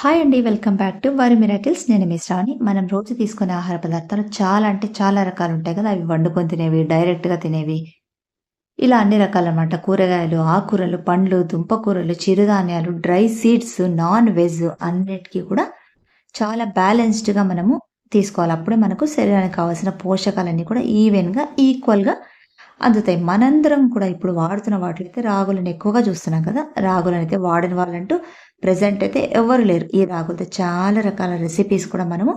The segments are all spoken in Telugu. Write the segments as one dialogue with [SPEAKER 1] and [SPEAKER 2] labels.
[SPEAKER 1] హాయ్ అండి వెల్కమ్ బ్యాక్ టు వరి మిరాకిల్స్ నేను మీ శ్రావణి. మనం రోజు తీసుకునే ఆహార పదార్థాలు చాలా అంటే చాలా రకాలు ఉంటాయి కదా. అవి వండుకొని తినేవి డైరెక్ట్గా తినేవి. ఇలా అన్ని రకాలన్నమాట. కూరగాయలు ఆకుకూరలు పండ్లు దుంపకూరలు చిరుధాన్యాలు డ్రై సీడ్స్ నాన్ వెజ్ అన్నిటికీ కూడా చాలా బ్యాలెన్స్డ్గా మనము తీసుకోవాలి. అప్పుడే మనకు శరీరానికి కావాల్సిన పోషకాలన్నీ కూడా ఈవెన్గా ఈక్వల్గా అందుతాయి. మనందరం కూడా ఇప్పుడు వాడుతున్న వాటికైతే రాగులను ఎక్కువగా చూస్తున్నాం కదా. రాగులను అయితే వాడిన వాళ్ళంటూ ప్రజెంట్ అయితే ఎవరు లేరు. ఈ రాగులతో చాలా రకాల రెసిపీస్ కూడా మనము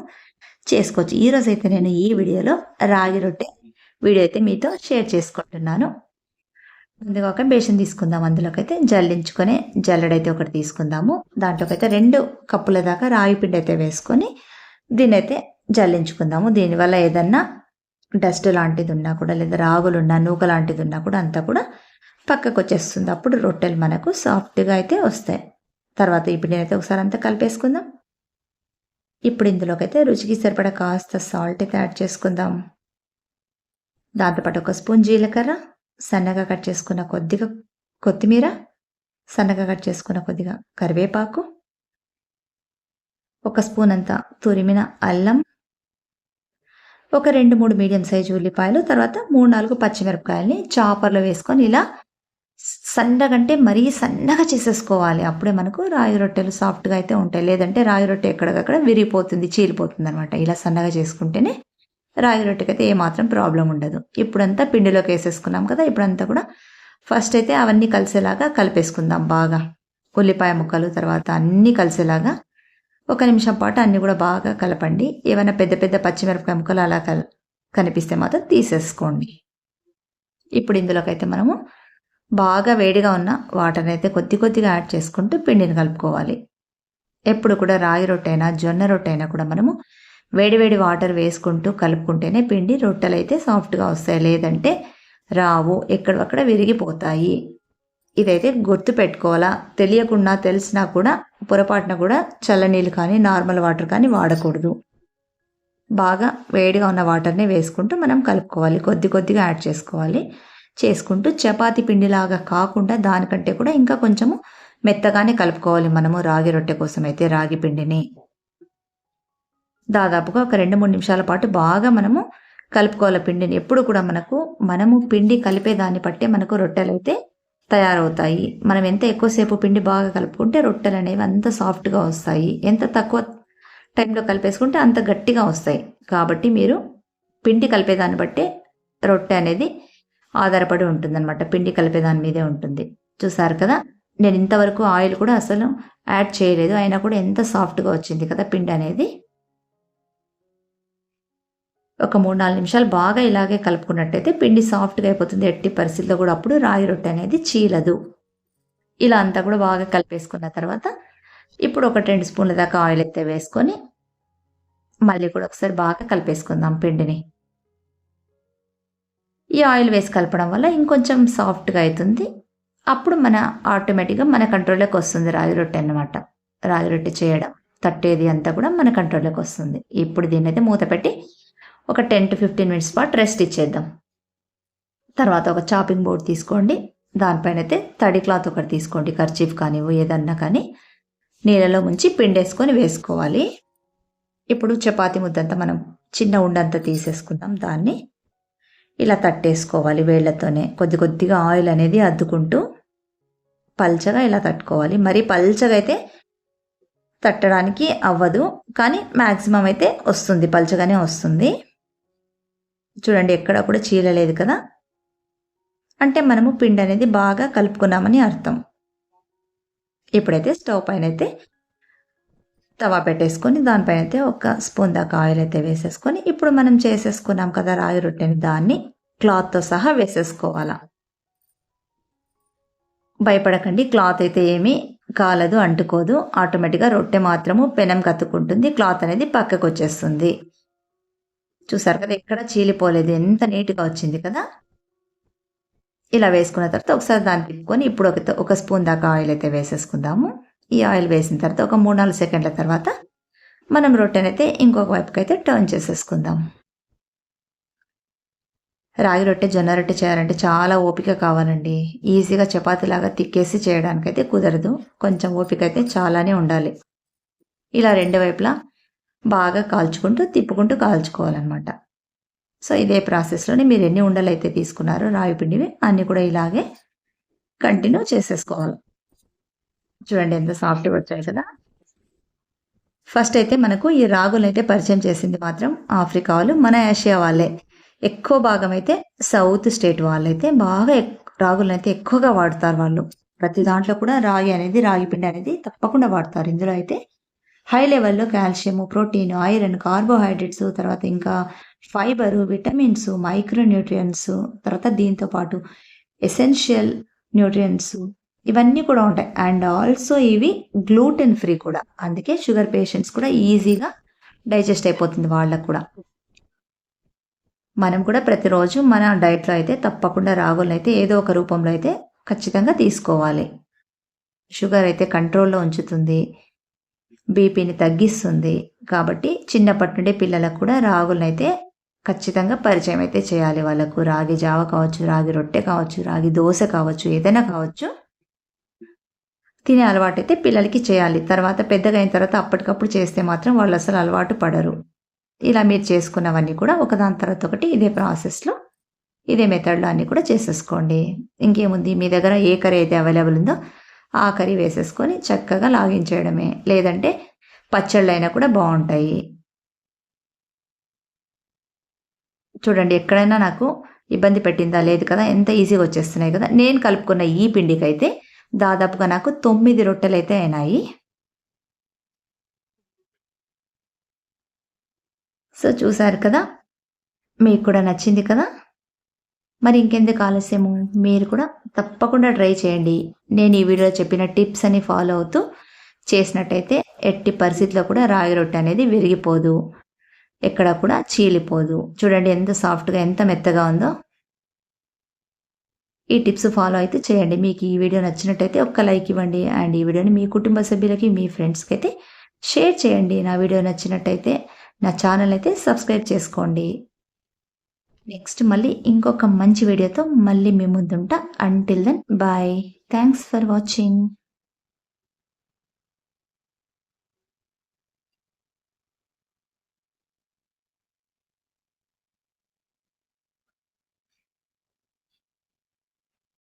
[SPEAKER 1] చేసుకోవచ్చు. ఈరోజు అయితే నేను ఈ వీడియోలో రాగి రొట్టె వీడియో అయితే మీతో షేర్ చేసుకుంటున్నాను. ముందుగా ఒక బేషన్ తీసుకుందాం. అందులోకైతే జల్లించుకొని జల్లెడైతే ఒకటి తీసుకుందాము. దాంట్లోకైతే రెండు కప్పుల దాకా రాగి పిండి అయితే వేసుకొని దీని అయితే జల్లించుకుందాము. దీనివల్ల ఏదన్నా డస్ట్ లాంటిది ఉన్నా కూడా లేదా రాగులు ఉన్నా నూక లాంటిది ఉన్నా కూడా అంతా కూడా పక్కకు వచ్చేస్తుంది అప్పుడు రొట్టెలు మనకు సాఫ్ట్గా అయితే వస్తాయి. తర్వాత ఇప్పుడు అయితే ఒకసారి అంతా కలిపేసుకుందాం. ఇప్పుడు ఇందులోకైతే రుచికి సరిపడా కాస్త సాల్ట్ అయితే యాడ్ చేసుకుందాం. దాంతోపాటు ఒక స్పూన్ జీలకర్ర సన్నగా కట్ చేసుకున్న కొద్దిగా కొత్తిమీర సన్నగా కట్ చేసుకున్న కొద్దిగా కరివేపాకు ఒక స్పూన్ అంతా తురిమిన అల్లం ఒక రెండు మూడు మీడియం సైజు ఉల్లిపాయలు తర్వాత మూడు నాలుగు పచ్చిమిరపకాయలని చాపర్లో వేసుకొని ఇలా సన్నగంటే మరీ సన్నగా చేసేసుకోవాలి. అప్పుడే మనకు రాయి రొట్టెలు సాఫ్ట్గా అయితే ఉంటాయి. లేదంటే రాయి రొట్టె ఎక్కడికక్కడ విరిగిపోతుంది చీలిపోతుంది అనమాట ఇలా సన్నగా చేసుకుంటేనే రాగి రొట్టెకి అయితే ఏమాత్రం ప్రాబ్లం ఉండదు. ఇప్పుడంతా పిండిలోకి వేసేసుకున్నాం కదా ఇప్పుడంతా కూడా ఫస్ట్ అయితే అవన్నీ కలిసేలాగా కలిపేసుకుందాం బాగా. ఉల్లిపాయ ముక్కలు తర్వాత అన్నీ కలిసేలాగా ఒక నిమిషం పాటు అన్నీ కూడా బాగా కలపండి. ఏమైనా పెద్ద పెద్ద పచ్చిమిరపకాయ ముక్కలు అలా కనిపిస్తే మాత్రం తీసేసుకోండి. ఇప్పుడు ఇందులోకైతే మనము బాగా వేడిగా ఉన్న వాటర్ని అయితే కొద్ది కొద్దిగా యాడ్ చేసుకుంటూ పిండిని కలుపుకోవాలి. ఎప్పుడు కూడా రాగి రొట్టె జొన్న రొట్టె అయినా కూడా మనము వేడివేడి వాటర్ వేసుకుంటూ కలుపుకుంటేనే పిండి రొట్టెలు అయితే సాఫ్ట్గా వస్తాయి. లేదంటే రావు ఎక్కడక్కడ విరిగిపోతాయి. ఇదైతే గుర్తు పెట్టుకోవాలా? తెలియకుండా తెలిసినా కూడా పొరపాటున కూడా చల్లనీళ్ళు కానీ నార్మల్ వాటర్ కానీ వాడకూడదు. బాగా వేడిగా ఉన్న వాటర్ని వేసుకుంటూ మనం కలుపుకోవాలి. కొద్ది కొద్దిగా యాడ్ చేసుకోవాలి. చేసుకుంటూ చపాతి పిండిలాగా కాకుండా దానికంటే కూడా ఇంకా కొంచెము మెత్తగానే కలుపుకోవాలి మనము రాగి రొట్టె కోసం అయితే రాగి పిండిని. దాదాపుగా ఒక రెండు మూడు నిమిషాల పాటు బాగా మనము కలుపుకోవాలి పిండిని. ఎప్పుడు కూడా మనకు మనము పిండి కలిపే దాన్ని బట్టే మనకు రొట్టెలు అయితే తయారవుతాయి. మనం ఎంత ఎక్కువసేపు పిండి బాగా కలుపుకుంటే రొట్టెలు అనేవి అంత సాఫ్ట్గా వస్తాయి. ఎంత తక్కువ టైంలో కలిపేసుకుంటే అంత గట్టిగా వస్తాయి. కాబట్టి మీరు పిండి కలిపేదాన్ని బట్టే రొట్టె అనేది ఆధారపడి ఉంటుందన్నమాట. పిండి కలిపే దాని మీదే ఉంటుంది. చూసారు కదా? నేను ఇంతవరకు ఆయిల్ కూడా అసలు యాడ్ చేయలేదు. అయినా కూడా ఎంత సాఫ్ట్గా వచ్చింది కదా పిండి అనేది. ఒక మూడు నాలుగు నిమిషాలు బాగా ఇలాగే కలుపుకున్నట్టయితే పిండి సాఫ్ట్గా అయిపోతుంది. ఎట్టి పరిస్థితిలో కూడా అప్పుడు రాగి రొట్టె అనేది చీలదు. ఇలా అంతా కూడా బాగా కలిపేసుకున్న తర్వాత ఇప్పుడు ఒక రెండు స్పూన్ల దాకా ఆయిల్ అయితే వేసుకొని మళ్ళీ కూడా ఒకసారి బాగా కలిపేసుకుందాం పిండిని. ఈ ఆయిల్ వేసి కలపడం వల్ల ఇంకొంచెం సాఫ్ట్గా అవుతుంది అప్పుడు మన ఆటోమేటిక్గా మన కంట్రోల్లోకి వస్తుంది రాగి రొట్టె అన్నమాట. రాగి రొట్టె చేయడం తట్టేది అంతా కూడా మన కంట్రోల్లోకి వస్తుంది. ఇప్పుడు దీన్ని అయితే మూత పెట్టి ఒక టెన్ టు ఫిఫ్టీన్ మినిట్స్ పాటు రెస్ట్ ఇచ్చేద్దాం. తర్వాత ఒక చాపింగ్ బోర్డ్ తీసుకోండి. దానిపైన అయితే తడి క్లాత్ ఒకటి తీసుకోండి. కర్చీఫ్ కానివ్వు ఏదన్నా కానీ నీళ్ళలో ముంచి పిండేసుకొని వేసుకోవాలి. ఇప్పుడు చపాతి ముద్దంతా మనం చిన్న ఉండంతా తీసేసుకుందాం దాన్ని. ఇలా తట్టేసుకోవాలి వేళ్ళతోనే. కొద్ది కొద్దిగా ఆయిల్ అనేది అద్దుకుంటూ పల్చగా ఇలా తట్టుకోవాలి. మరీ పల్చగా అయితే తట్టడానికి అవ్వదు కానీ మ్యాక్సిమం అయితే వస్తుంది పల్చగానే వస్తుంది. చూడండి ఎక్కడ కూడా చీలలేదు కదా. అంటే మనము పిండి అనేది బాగా కలుపుకున్నామని అర్థం. ఇప్పుడైతే స్టవ్ పైన అయితే తవా పెట్టేసుకొని దానిపైన అయితే ఒక స్పూన్ దాకా ఆయిల్ అయితే వేసేసుకొని ఇప్పుడు మనం చేసేసుకున్నాం కదా రాగి రొట్టెని దాన్ని క్లాత్తో సహా వేసేసుకోవాలా. భయపడకండి క్లాత్ అయితే ఏమీ కాలదు అంటుకోదు. ఆటోమేటిక్గా రొట్టె మాత్రము పెనం కత్తుకుంటుంది క్లాత్ అనేది పక్కకు వచ్చేస్తుంది. చూసారు కదా ఎక్కడ చీలిపోలేదు ఎంత నీట్గా వచ్చింది కదా. ఇలా వేసుకున్న తర్వాత ఒకసారి దాన్ని తిప్పుకొని ఇప్పుడు ఒక ఒక స్పూన్ దాకా ఆయిల్ అయితే వేసేసుకుందాము. ఈ ఆయిల్ వేసిన తర్వాత ఒక మూడు నాలుగు సెకండ్ల తర్వాత మనం రొట్టెనైతే ఇంకొక వైపుకైతే టర్న్ చేసేసుకుందాం. రాగి రొట్టె జొన్న రొట్టె చేయాలంటే చాలా ఓపిక కావాలండి. ఈజీగా చపాతీలాగా తిక్కేసి చేయడానికైతే కుదరదు. కొంచెం ఓపిక అయితే చాలానే ఉండాలి. ఇలా రెండు వైపులా బాగా కాల్చుకుంటూ తిప్పుకుంటూ కాల్చుకోవాలన్నమాట. సో ఇదే ప్రాసెస్లోనే మీరు ఎన్ని ఉండలు అయితే తీసుకున్నారో రావి పిండివి అన్నీ కూడా ఇలాగే కంటిన్యూ చేసేసుకోవాలి. చూడండి ఎంత సాఫ్ట్గా వచ్చాయి కదా. ఫస్ట్ అయితే మనకు ఈ రాగులు అయితే పరిచయం చేసింది మాత్రం ఆఫ్రికా వాళ్ళు మన ఏషియా వాళ్ళే. ఎక్కువ భాగం అయితే సౌత్ స్టేట్ వాళ్ళైతే బాగా రాగులను అయితే ఎక్కువగా వాడతారు వాళ్ళు. ప్రతి దాంట్లో కూడా రాగి అనేది రాగి పిండి అనేది తప్పకుండా వాడతారు. ఇందులో అయితే హై లెవెల్లో కాల్షియం ప్రోటీన్ ఐరన్ కార్బోహైడ్రేట్స్ తర్వాత ఇంకా ఫైబర్ విటమిన్స్ మైక్రో న్యూట్రియన్స్ తర్వాత దీంతో పాటు ఎసెన్షియల్ న్యూట్రియన్స్ ఇవన్నీ కూడా ఉంటాయి. అండ్ ఆల్సో ఇవి గ్లూటెన్ ఫ్రీ కూడా. అందుకే షుగర్ పేషెంట్స్ కూడా ఈజీగా డైజెస్ట్ అయిపోతుంది వాళ్ళకు కూడా. మనం కూడా ప్రతిరోజు మన డైట్లో అయితే తప్పకుండా రాగులను అయితే ఏదో ఒక రూపంలో అయితే ఖచ్చితంగా తీసుకోవాలి. షుగర్ అయితే కంట్రోల్లో ఉంచుతుంది. బీపీని తగ్గిస్తుంది. కాబట్టి చిన్నప్పటి నుండి పిల్లలకు కూడా రాగులను అయితే ఖచ్చితంగా పరిచయం అయితే చేయాలి వాళ్ళకు. రాగి జావ కావచ్చు రాగి రొట్టె కావచ్చు రాగి దోశ కావచ్చు ఏదైనా కావచ్చు. తినే అలవాటు అయితే పిల్లలకి చేయాలి. తర్వాత పెద్దగా అయిన తర్వాత అప్పటికప్పుడు చేస్తే మాత్రం వాళ్ళు అసలు అలవాటు పడరు. ఇలా మీరు చేసుకున్నవన్నీ కూడా ఒకదాని తర్వాత ఒకటి ఇదే ప్రాసెస్లో ఇదే మెథడ్లో అన్నీ కూడా చేసేసుకోండి. ఇంకేముంది? మీ దగ్గర ఏ కర్రీ అయితే అవైలబుల్ ఉందో ఆ కర్రీ వేసేసుకొని చక్కగా లాగించేయడమే లేదంటే పచ్చళ్ళు అయినా కూడా బాగుంటాయి. చూడండి ఎక్కడైనా నాకు ఇబ్బంది పెట్టిందా? లేదు కదా? ఎంత ఈజీగా వచ్చేస్తున్నాయి కదా? నేను కలుపుకున్న ఈ పిండికైతే దాదాపుగా నాకు తొమ్మిది రొట్టెలు అయితే అయినాయి. సో చూసారు కదా? మీకు కూడా నచ్చింది కదా? మరి ఇంకెందుకు ఆలస్యము? మీరు కూడా తప్పకుండా ట్రై చేయండి. నేను ఈ వీడియోలో చెప్పిన టిప్స్ అని ఫాలో అవుతూ చేసినట్టయితే ఎట్టి పరిస్థితిలో కూడా రాగి రొట్టె అనేది విరిగిపోదు. ఎక్కడ కూడా చీలిపోదు. చూడండి ఎంత సాఫ్ట్గా ఎంత మెత్తగా ఉందో. ఈ టిప్స్ ఫాలో అయితే చేయండి. మీకు ఈ వీడియో నచ్చినట్టయితే ఒక్క లైక్ ఇవ్వండి. అండ్ ఈ వీడియోని మీ కుటుంబ సభ్యులకి మీ ఫ్రెండ్స్కి అయితే షేర్ చేయండి. నా వీడియో నచ్చినట్టయితే నా ఛానల్ అయితే సబ్స్క్రైబ్ చేసుకోండి. నెక్స్ట్ మళ్ళీ ఇంకొక మంచి వీడియోతో మళ్ళీ మీ ముందుంటా. Until then bye thanks for watching